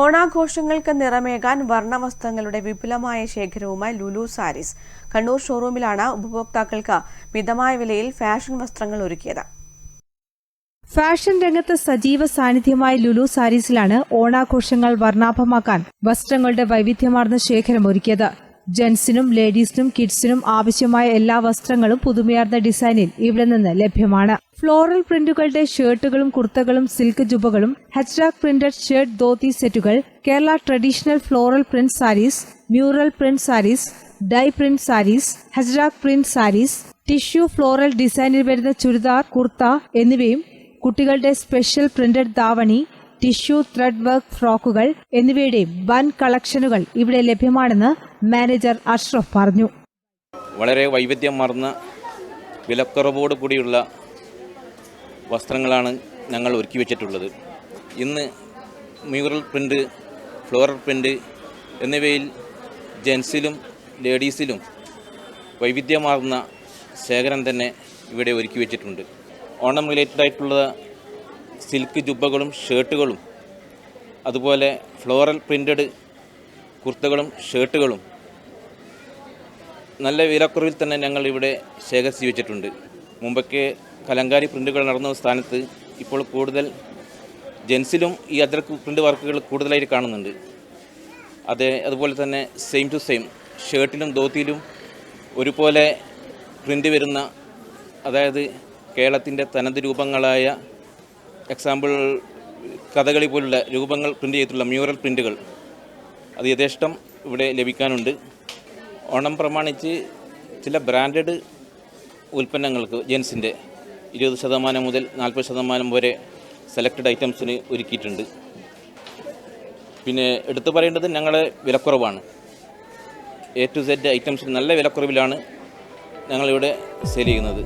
ഓണാഘോഷങ്ങൾക്ക് നിറമേകാൻ വർണവസ്ത്രങ്ങളുടെ വിപുലമായ ശേഖരവുമായി ലുലു സാരീസ്. കണ്ണൂർ ഷോറൂമിലാണ് ഉപഭോക്താക്കൾക്ക് മിതമായ വിലയിൽ ഫാഷൻ വസ്ത്രങ്ങൾ ഒരുക്കിയത്. ഫാഷൻ രംഗത്ത് സജീവ സാന്നിധ്യമായ ലുലു സാരീസിലാണ് ഓണാഘോഷങ്ങൾ വർണാഭമാക്കാൻ വസ്ത്രങ്ങളുടെ വൈവിധ്യമാർന്ന ശേഖരം ഒരുക്കിയത്. ജെന്റ്സിനും ലേഡീസിനും കിഡ്സിനും ആവശ്യമായ എല്ലാ വസ്ത്രങ്ങളും പുതുമയാർന്ന ഡിസൈനിൽ ഇവിടെ നിന്ന് ലഭ്യമാണ്. ഫ്ലോറൽ പ്രിന്റുകളുടെ ഷർട്ടുകളും കുർത്തകളും സിൽക്ക് ജുബകളും ഹെച്ച്ഡാക് പ്രിന്റഡ് ഷർട്ട് ധോത്തി സെറ്റുകൾ Kerala traditional floral print sarees mural print sarees dye print sarees ഹെച്ച്ഡാക് print saris tissue floral ഡിസൈനിൽ വരുന്ന ചുരിദാർ കുർത്ത എന്നിവയും കുട്ടികളുടെ special printed davani tissue thread work ഫ്രോക്കുകൾ എന്നിവയുടെയും വൻ കളക്ഷനുകൾ ഇവിടെ ലഭ്യമാണെന്ന് മാനേജർ അഷ്റഫ് പറഞ്ഞു. വളരെ വൈവിധ്യം വൈവിധ്യമാർന്ന വിലക്കുറവോട് കൂടിയുള്ള വസ്ത്രങ്ങളാണ് ഞങ്ങൾ ഒരുക്കി വെച്ചിട്ടുള്ളത്. ഇന്ന് മ്യൂറൽ പ്രിന്റ് ഫ്ലോറൽ പ്രിന്റ് എന്നിവയിൽ ജെൻസിലും ലേഡീസിലും വൈവിധ്യമാർന്ന ശേഖരം തന്നെ ഇവിടെ ഒരുക്കി വെച്ചിട്ടുണ്ട്. ഓണം റിലേറ്റഡ് ആയിട്ടുള്ള സിൽക്ക് ജുബ്ബകളും ഷർട്ടുകളും അതുപോലെ ഫ്ലോറൽ പ്രിന്റഡ് കുർത്തകളും ഷർട്ടുകളും നല്ല വിലക്കുറവിൽ തന്നെ ഞങ്ങൾ ഇവിടെ ശേഖരിച്ച് വെച്ചിട്ടുണ്ട്. മുമ്പൊക്കെ കലങ്കാരി പ്രിന്റുകൾ നടന്ന സ്ഥാനത്ത് ഇപ്പോൾ കൂടുതൽ ജെൻസിലും ഈ അദ്രക്ക് പ്രിന്റ് വർക്കുകൾ കൂടുതലായിട്ട് കാണുന്നുണ്ട്. അതേ അതുപോലെ തന്നെ സെയിം ടു സെയിം ഷർട്ടിലും ധോത്തിയിലും ഒരുപോലെ പ്രിന്റ് വരുന്ന അതായത് കേരളത്തിന്റെ തനത് രൂപങ്ങളായ എക്സാമ്പിൾ കഥകളി പോലുള്ള രൂപങ്ങൾ പ്രിന്റ് ചെയ്തിട്ടുള്ള മ്യൂറൽ പ്രിന്റുകൾ അത് യഥേഷ്ടം ഇവിടെ ലഭിക്കാനുണ്ട്. ഓണം പ്രമാണിച്ച് ചില ബ്രാൻഡഡ് ഉൽപ്പന്നങ്ങൾക്ക് ജെൻസിന്റെ ഇരുപത് ശതമാനം മുതൽ നാൽപ്പത് ശതമാനം വരെ സെലക്റ്റഡ് ഐറ്റംസിന് ഒരുക്കിയിട്ടുണ്ട്. പിന്നെ എടുത്തു പറയേണ്ടത് ഞങ്ങളെ വിലക്കുറവാണ്. എ ടു സെഡ് ഐറ്റംസിന് നല്ല വിലക്കുറവിലാണ് ഞങ്ങളിവിടെ സെയിൽ ചെയ്യുന്നത്.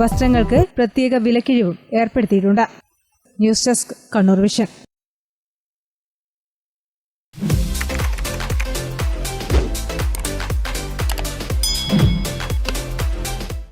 വസ്ത്രങ്ങൾക്ക് പ്രത്യേക വിലക്കിഴിവും ഏർപ്പെടുത്തിയിട്ടുണ്ട്. News desk Kannur vision.